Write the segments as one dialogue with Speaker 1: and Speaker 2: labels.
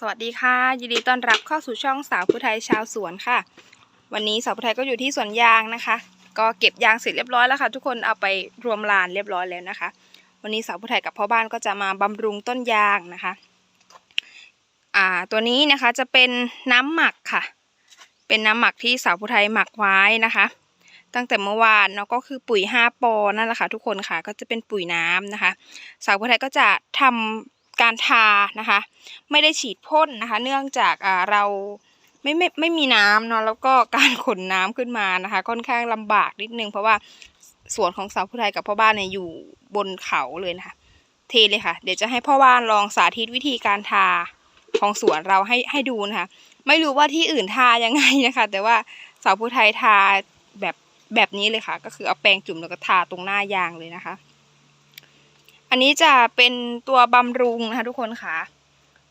Speaker 1: สวัสดีค่ะ ยินดีต้อนรับเข้าสู่ช่องสาวผู้ไทยชาวสวนค่ะ วันนี้สาวผู้ไทยก็อยู่ที่สวนยางนะคะ ก็เก็บยางเสร็จเรียบร้อยแล้วค่ะ ทุกคนเอาไปรวมลานเรียบร้อยแล้วนะคะ วันนี้สาวผู้ไทยกับพ่อบ้านก็จะมาบำรุงต้นยางนะคะอ่าตัวนี้นะคะจะเป็นน้ำหมักค่ะ เป็นน้ำหมักที่สาวผู้ไทยหมักไว้นะคะ ตั้งแต่เมื่อวานเนาะก็คือปุ๋ย5ปอนั่นแหละค่ะทุกคนค่ะก็จะเป็นปุ๋ยน้ำนะคะ สาวผู้ไทยก็จะทำ การทานะคะ ไม่ได้ฉีดพ่นนะคะ เนื่องจากอ่าเราไม่ไม่ไม่มีน้ำเนาะแล้วก็การขนน้ำขึ้นมานะคะ ค่อนข้างลำบากนิดนึง เพราะว่าสวนของสาวผู้ไทยกับพ่อบ้านเนี่ยอยู่บนเขาเลยนะคะ เทเลยค่ะ เดี๋ยวจะให้พ่อบ้านลองสาธิตวิธีการทาของสวนเราให้ให้ดูนะคะ ไม่รู้ว่าที่อื่นทายังไงนะคะ แต่ว่าสาวผู้ไทยทาแบบแบบนี้เลยค่ะ ก็คือเอาแปรงจุ่มแล้วก็ทาตรงหน้ายางเลยนะคะ อันนี้จะเป็นตัวบำรุงนะคะทุกคนค่ะ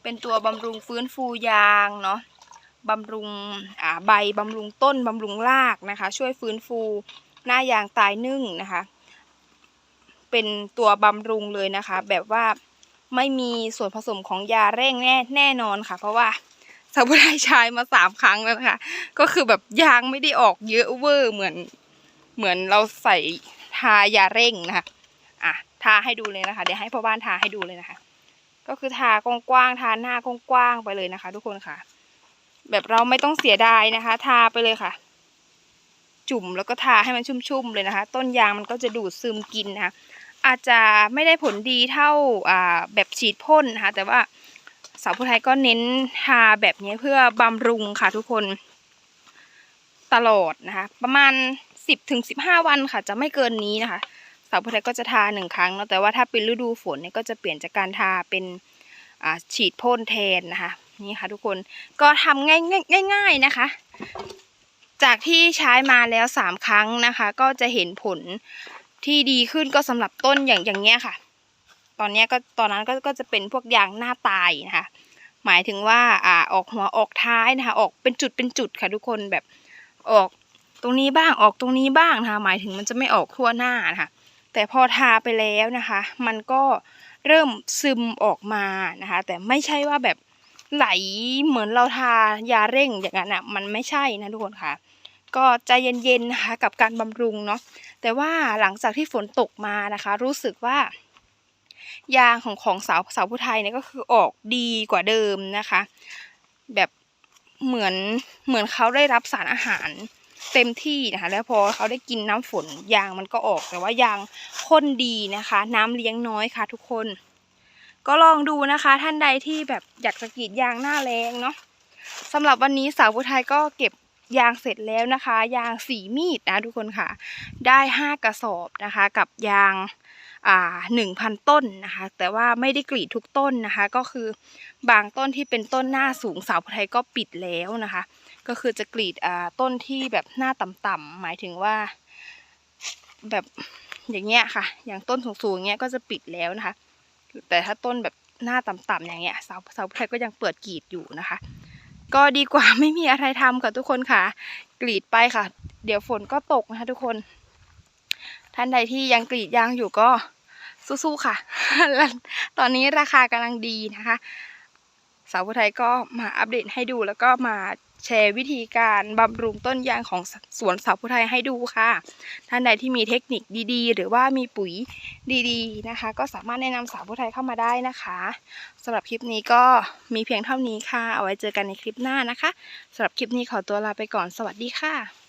Speaker 1: เป็นตัวบำรุงฟื้นฟูยางเนาะบำรุงอ่าใบบำรุงต้นบำรุงรากนะคะ ช่วยฟื้นฟูหน้ายางตายนึ่งนะคะ เป็นตัวบำรุงเลยนะคะ แบบว่าไม่มีส่วนผสมของยาเร่งแน่แน่นอนค่ะ เพราะว่าสาวผู้ชายใช้มาสามครั้งแล้วนะคะ ก็คือแบบยางไม่ได้ออกเยอะเวอร์เหมือนเหมือนเราใส่ทายาเร่งนะคะอะ ทาให้ดูเลยนะคะ เดี๋ยวให้พ่อบ้านทาให้ดูเลยนะคะ ก็คือทากว้างๆทาหน้ากว้างๆไปเลยนะคะ ทุกคนค่ะ แบบเราไม่ต้องเสียดายนะคะ ทาไปเลยค่ะ จุ่มแล้วก็ทาให้มันชุ่มๆเลยนะคะ ต้นยางมันก็จะดูดซึมกินนะคะอาจจะไม่ได้ผลดีเท่าอ่าแบบฉีดพ่นนะคะ แต่ว่าสาวผู้ไทยก็เน้นทาแบบนี้เพื่อบำรุงค่ะ ทุกคนตลอดนะคะ ประมาณสิบถึงสิบห้าวันค่ะ จะไม่เกินนี้นะคะ สาวผู้ไทยก็จะทาหนึ่งครั้งเนาะแต่ว่าถ้าเป็นฤดูฝนเนี่ยก็จะเปลี่ยนจากการทาเป็นฉีดพ่นแทนนะคะนี่ค่ะทุกคนก็ทำง่ายง่ายๆนะคะ จากที่ใช้มาแล้วสามครั้งนะคะ ก็จะเห็นผลที่ดีขึ้นก็สำหรับต้นอย่างอย่างเงี้ยค่ะ ตอนนี้ก็ตอนนั้นก็ก็จะเป็นพวกยางหน้าตายนะคะ หมายถึงว่าอ่าออกหัวออกท้ายนะคะ ออกเป็นจุดเป็นจุดค่ะทุกคนแบบออกตรงนี้บ้างออกตรงนี้บ้างนะคะ หมายถึงมันจะไม่ออกทั่วหน้านะคะ แต่พอทาไปแล้วนะคะ มันก็เริ่มซึมออกมานะคะ แต่ไม่ใช่ว่าแบบไหลเหมือนเราทายาเร่งอย่างนั้นอะมันไม่ใช่นะทุกคนค่ะ ก็ใจเย็นๆนะคะกับการบำรุงเนาะแต่ว่าหลังจากที่ฝนตกมานะคะ รู้สึกว่ายางของของสาวสาวผู้ไทยเนี่ยก็คือออกดีกว่าเดิมนะคะ แบบเหมือนเหมือนเขาได้รับสารอาหาร เต็มที่นะคะ แล้วพอเขาได้กินน้ำฝนยางมันก็ออกแต่ว่ายางข้นดีนะคะ น้ำเลี้ยงน้อยค่ะ ทุกคน ก็ลองดูนะคะ ท่านใดที่แบบอยากจะกรีดยางหน้าแรงเนาะสำหรับวันนี้สาวผู้ไทยก็เก็บยางเสร็จแล้วนะคะ ยางสีมีดนะทุกคนค่ะ ได้ห้ากระสอบนะคะ กับยางอ่าหนึ่งพันต้นนะคะ แต่ว่าไม่ได้กรีดทุกต้นนะคะ ก็คือบางต้นที่เป็นต้นหน้าสูงสาวไทยก็ปิดแล้วนะคะ ก็คือจะกรีดอ่าต้นที่แบบหน้าต่ำๆหมายถึงว่า แบบอย่างเงี้ยค่ะ อย่างต้นสูงๆเงี้ยก็จะปิดแล้วนะคะ แต่ถ้าต้นแบบหน้าต่ำๆอย่างเงี้ยเสาวสาวไทยก็ยังเปิดกรีดอยู่นะคะ ก็ดีกว่าไม่มีอะไรทำค่ะทุกคนค่ะ กรีดไปค่ะ เดี๋ยวฝนก็ตกนะคะทุกคน ท่านใดที่ยังกรีดยางอยู่ก็สู้ๆค่ะตอนนี้ราคากำลังดีนะคะ สาวผู้ไทยก็มาอัปเดตให้ดูแล้วก็มา แชร์วิธีการบำรุงต้นยางของสวนสาวผู้ไทยให้ดูค่ะ ท่านใดที่มีเทคนิคดีๆ หรือว่ามีปุ๋ยดีๆนะคะ ก็สามารถแนะนำสาวผู้ไทยเข้ามาได้นะคะสำหรับคลิปนี้ก็มีเพียงเท่านี้ค่ะ เอาไว้เจอกันในคลิปหน้านะคะสำหรับคลิปนี้ขอตัวลาไปก่อนสวัสดีค่ะ